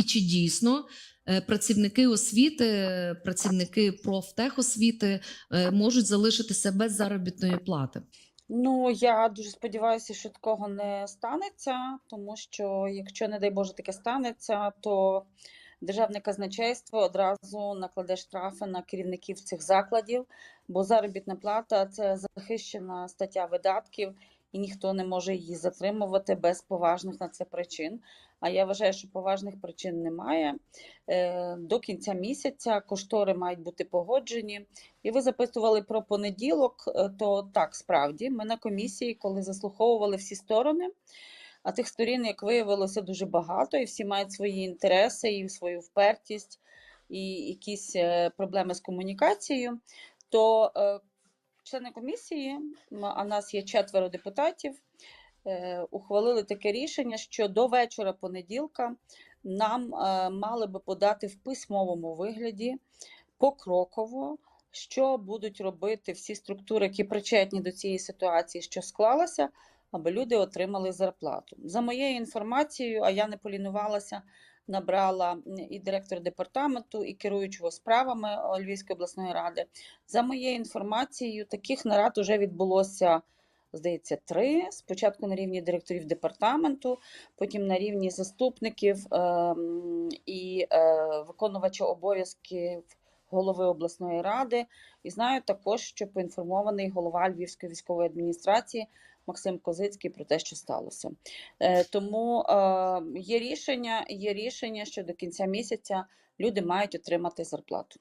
І чи дійсно е, працівники освіти, працівники профтехосвіти е, можуть залишитися без заробітної плати? Ну, я дуже сподіваюся, що такого не станеться, тому що якщо, не дай Боже, таке станеться, то державне казначейство одразу накладе штрафи на керівників цих закладів, бо заробітна плата це захищена стаття видатків, і ніхто не може її затримувати без поважних на це причин. А я вважаю, що поважних причин немає. Е, До кінця місяця коштори мають бути погоджені. І ви запитували про понеділок, е, то так, справді, ми на комісії, коли заслуховували всі сторони, а тих сторін, як виявилося, дуже багато, і всі мають свої інтереси і свою впертість, і якісь е, проблеми з комунікацією, то члени комісії, а нас є четверо депутатів, е, ухвалили таке рішення, що до вечора понеділка нам е, мали би подати в письмовому вигляді покроково, що будуть робити всі структури, які причетні до цієї ситуації, що склалася, аби люди отримали зарплату. За моєю інформацією, а я не полінувалася, набрала і директор департаменту, і керуючого справами Львівської обласної ради. За моєю інформацією, таких нарад вже відбулося. Здається, три. Спочатку на рівні директорів департаменту, потім на рівні заступників ем, і е, виконувача обов'язків голови обласної ради. І знаю також, що поінформований голова Львівської військової адміністрації Максим Козицький про те, що сталося. Е, тому е, є рішення, є рішення, що до кінця місяця люди мають отримати зарплату.